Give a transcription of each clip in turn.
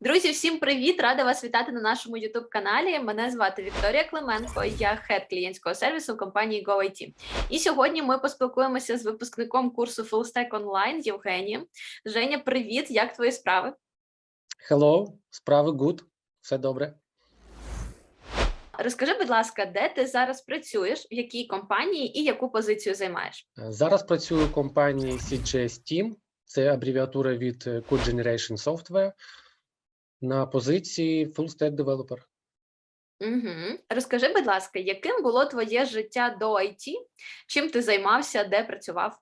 Друзі, всім привіт! Рада вас вітати на нашому youtube каналі. Мене звати Вікторія Клименко, я хед клієнтського сервісу в компанії GoIT. І сьогодні ми поспілкуємося з випускником курсу Full Stack Online Євгенієм. Женя, привіт! Як твої справи? Hello, справи good, все добре. Розкажи, будь ласка, де ти зараз працюєш, в якій компанії і яку позицію займаєш? Зараз працюю в компанії CGS Team, це абревіатура від Code Generation Software на позиції Full Stack Developer. Угу. Розкажи, будь ласка, яким було твоє життя до IT? Чим ти займався, де працював?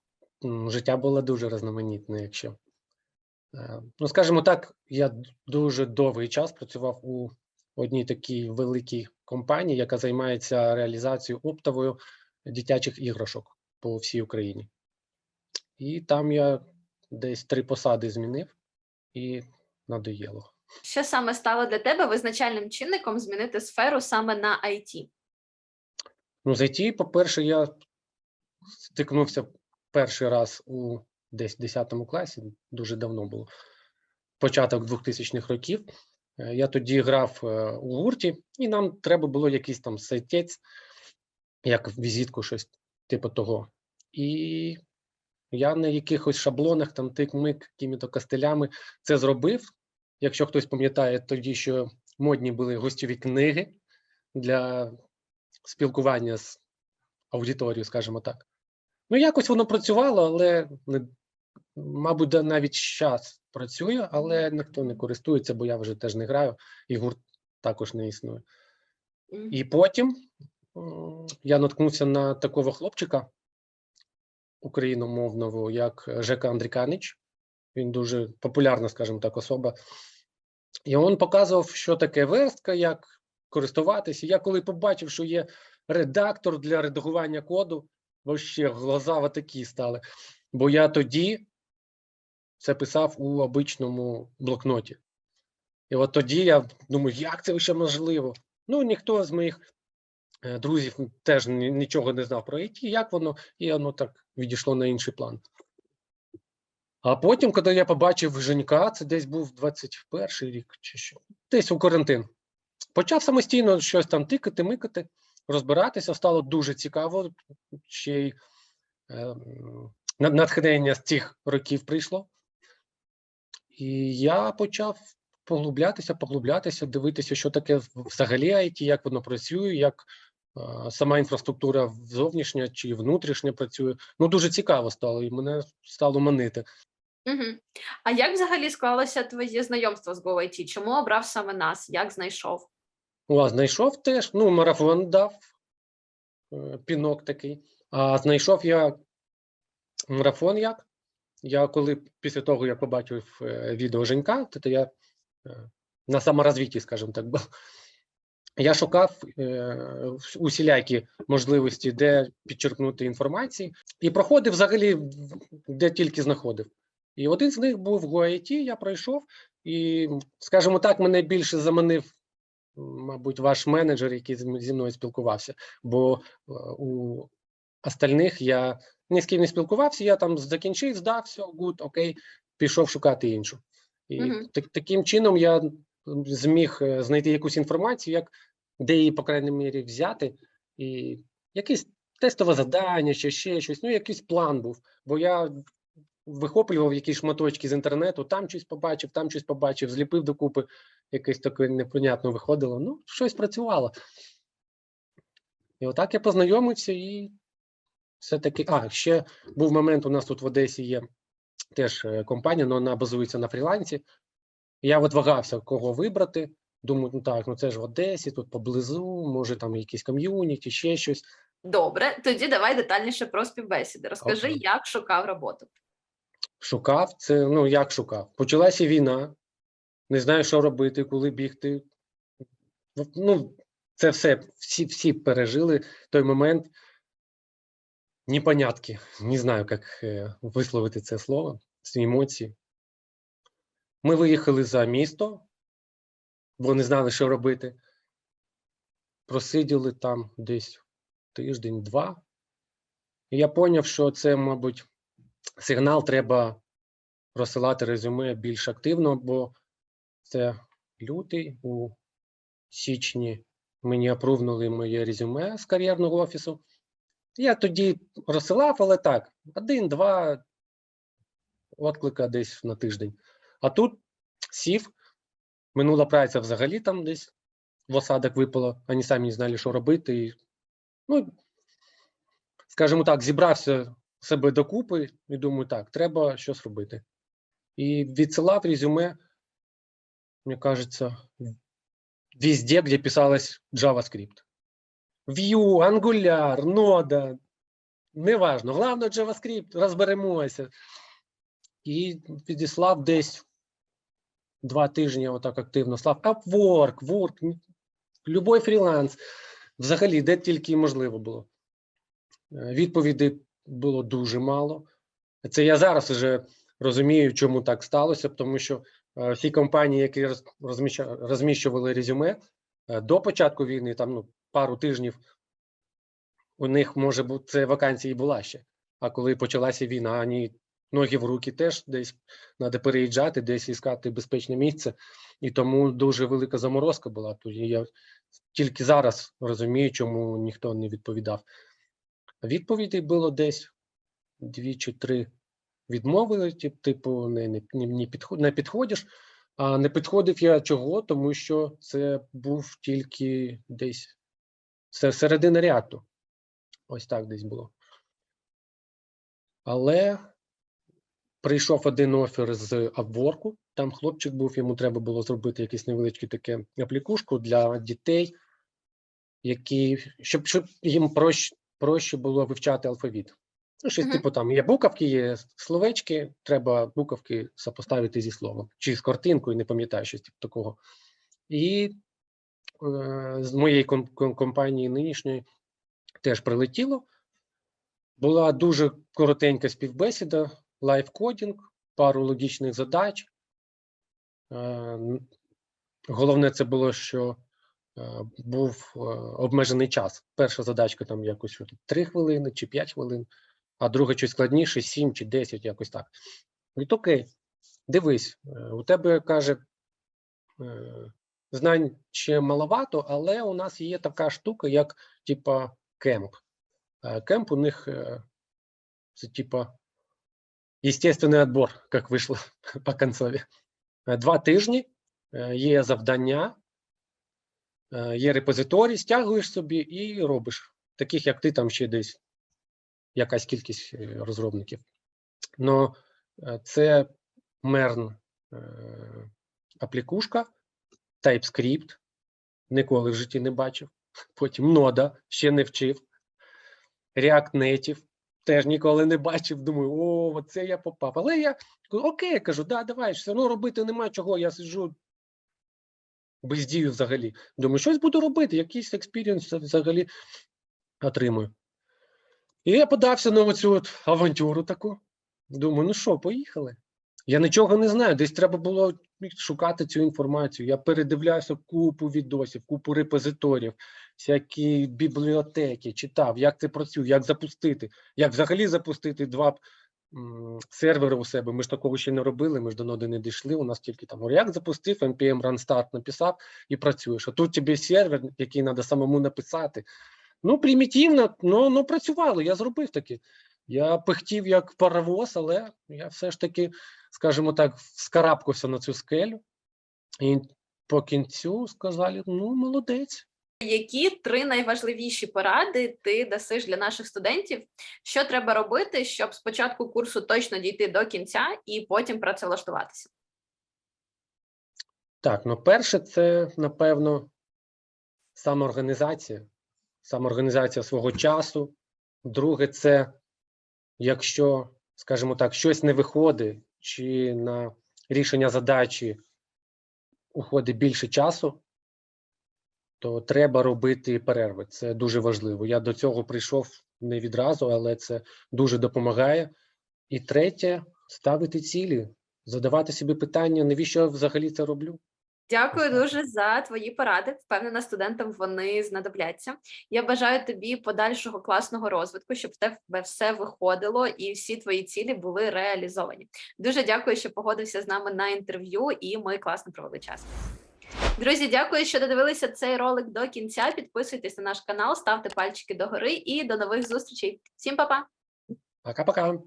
Життя було дуже різноманітне, якщо. Е, Ну, скажімо так, я дуже довгий час працював у одній такій великій компанії, яка займається реалізацією оптовою дитячих іграшок по всій Україні. І там я десь три посади змінив і надоїло. Що саме стало для тебе визначальним чинником змінити сферу саме на IT? Ну, з IT, по-перше, я стикнувся перший раз у десь 10 класі, дуже давно було, початок 2000-х років. Е, Я тоді грав е, у гурті, і нам треба було якийсь там сайтець, як візитку, щось типу того. І я на якихось шаблонах, там тик-мик, якими-то костелями це зробив. Якщо хтось пам'ятає, тоді що модні були гостьові книги для спілкування з аудиторією, скажімо так. Ну, якось воно працювало, але не, мабуть, навіть час працює, але ніхто не користується, бо я вже теж не граю, і гурт також не існує. І потім я наткнувся на такого хлопчика україномовного, як Жека Андріканич. Він дуже популярна, скажімо так, особа. І він показував, що таке верстка, як користуватися. Я коли побачив, що є редактор для редагування коду, вообще глаза такі стали. Бо я тоді це писав у обичному блокноті. І от тоді я думаю, як це ще можливо? Ну, ніхто з моїх е, друзів теж нічого не знав про IT, як воно, і воно так відійшло на інший план. А потім, коли я побачив Женька, це десь був 21 рік чи що, десь у карантин. Почав самостійно щось там тикати, микати, розбиратися. Стало дуже цікаво. Ще й е, натхнення з цих років прийшло. І я почав поглублятися, поглублятися, дивитися, що таке взагалі IT, як воно працює, як е, сама інфраструктура зовнішня чи внутрішня працює. Ну, дуже цікаво стало, і мене стало манити. Угу. А як взагалі склалося твоє знайомство з GoIT? Чому обрав саме нас? Як знайшов? У вас знайшов теж, ну, марафон дав е, пінок такий. А знайшов я марафон як? Я коли після того, як побачив е, відео Женька, то я е, на саморозвитті, скажімо так, був. Я шукав е, усілякі можливості, де підчеркнути інформації, і проходив взагалі, де тільки знаходив. І один з них був в GoIT, я пройшов, і, скажімо так, мене більше заманив мабуть, ваш менеджер, який зі мною спілкувався. Бо е, у остальних я ні з ким не спілкувався, я там закінчив, здав, все, гуд, окей, пішов шукати іншу. І Мгм. так, таким чином я зміг е, знайти якусь інформацію, як де її, по крайній мірі, взяти, і якесь тестове завдання, чи ще щось, ну, якийсь план був. Бо я вихоплював якісь шматочки з інтернету, там щось побачив, там щось побачив, зліпив докупи, якесь таке непонятно виходило. Ну, щось працювало. І отак я познайомився і все-таки. А, ще був момент, у нас тут в Одесі є теж е, компанія, але вона базується на фрілансі. Я от вагався, кого вибрати. Думаю, ну так, ну це ж в Одесі, тут поблизу, може там якісь ком'юніті, ще щось. Добре, тоді давай детальніше про співбесіди. Розкажи, Окей. як шукав роботу. Шукав це, ну як шукав? Почалася війна, не знаю, що робити, коли бігти. Ну, це все, всі, всі пережили той момент. Непонятки. Не знаю, як е, висловити це слово, ці емоції. Ми виїхали за місто, бо не знали, що робити. Просиділи там десь тиждень-два. І я зрозумів, що це, мабуть, сигнал треба розсилати резюме більш активно, бо Це лютий. У січні мені апрувнули моє резюме з кар'єрного офісу. Я тоді розсилав, але так, один-два відклика десь на тиждень. А тут сів, минула праця взагалі там десь в осадок випало, вони самі не знали, що робити. І, ну, скажімо так, зібрався себе докупи і думаю, так, треба щось робити. І відсилав резюме, мені кажеться, везде, где писалось JavaScript. Vue, Angular, Node, неважно. Головне JavaScript, розберемося. І відіслав десь два тижні отак активно слав. Upwork, Work, любой фріланс. Взагалі, де тільки можливо було. Е, Відповідей було дуже мало. Це я зараз вже розумію, чому так сталося, тому що е, всі компанії, які розміщували резюме е, до початку війни, там ну, пару тижнів, у них може бути це вакансії була ще. А коли почалася війна, вони ноги в руки теж десь треба переїжджати, десь іскати безпечне місце. І тому дуже велика заморозка була. Тоді я тільки зараз розумію, чому ніхто не відповідав. Відповідей було десь дві чи три відмовили, тип- типу, не, не, не, підход, не підходиш. А не підходив я чого, тому що це був тільки десь се- середина ряду. Ось так десь було. Але прийшов один офер з Upwork, там хлопчик був, йому треба було зробити якесь невеличке таке аплікушку для дітей, які, щоб, щоб їм проще, проще було вивчати алфавіт. Ну, щось Мгм. типу там є буковки, є словечки, треба буковки сопоставити зі словом, чи з картинкою, не пам'ятаю щось типу такого. І е, з моєї ком- ком- компанії нинішньої теж прилетіло. Була дуже коротенька співбесіда, лайфкодінг, пару логічних задач. Е, Головне це було, що був е, обмежений час. Перша задачка там якось що 3 хвилини чи 5 хвилин, а друга щось складніше, 7 чи 10, якось так. Говорить, окей, дивись, е, у тебе каже, е, знань ще маловато, але у нас є така штука, як типа кемп. Е, Кемп у них е, це типа естественний отбор, як вийшло по концові. Е, Два тижні е, є завдання, е, є репозиторій, стягуєш собі і робиш. Таких, як ти, там ще десь якась кількість е, розробників. Но е, це мерн е, аплікушка, TypeScript, ніколи в житті не бачив. Потім нода, ще не вчив. React Native, теж ніколи не бачив. Думаю, о, оце я попав. Але я окей, кажу, да, давай, все одно робити нема чого. Я сиджу бездію взагалі. Думаю, щось буду робити, якийсь експірієнс взагалі отримую. І я подався на оцю от авантюру таку. Думаю, ну що, поїхали. Я нічого не знаю, десь треба було шукати цю інформацію. Я передивлявся купу відосів, купу репозиторів, всякі бібліотеки, читав, як це працює, як запустити, як взагалі запустити два сервери у себе. Ми ж такого ще не робили, ми ж до ноди не дійшли. У нас тільки там як запустив, npm run start написав і працюєш. А тут тобі сервер, який треба самому написати. Ну, примітивно, ну, ну працювало, я зробив таки. Я пихтів як паровоз, але я все ж таки, скажімо так, вскарабкався на цю скелю. І по кінцю сказали: ну, молодець. Які три найважливіші поради ти дасиш для наших студентів? Що треба робити, щоб спочатку курсу точно дійти до кінця і потім працевлаштуватися? Так, ну перше, це напевно самоорганізація, самоорганізація свого часу. Друге, це якщо, скажімо так, щось не виходить, чи на рішення задачі уходить більше часу, то треба робити перерви. Це дуже важливо. Я до цього прийшов не відразу, але це дуже допомагає. І третє ставити цілі, задавати собі питання, навіщо я взагалі це роблю? Дякую дуже за твої поради. Впевнена, студентам вони знадобляться. Я бажаю тобі подальшого класного розвитку, щоб в тебе все виходило і всі твої цілі були реалізовані. Дуже дякую, що погодився з нами на інтерв'ю, і ми класно провели час. Друзі, дякую, що додивилися цей ролик до кінця. Підписуйтесь на наш канал, ставте пальчики догори і до нових зустрічей. Всім па-па! Пока-пока.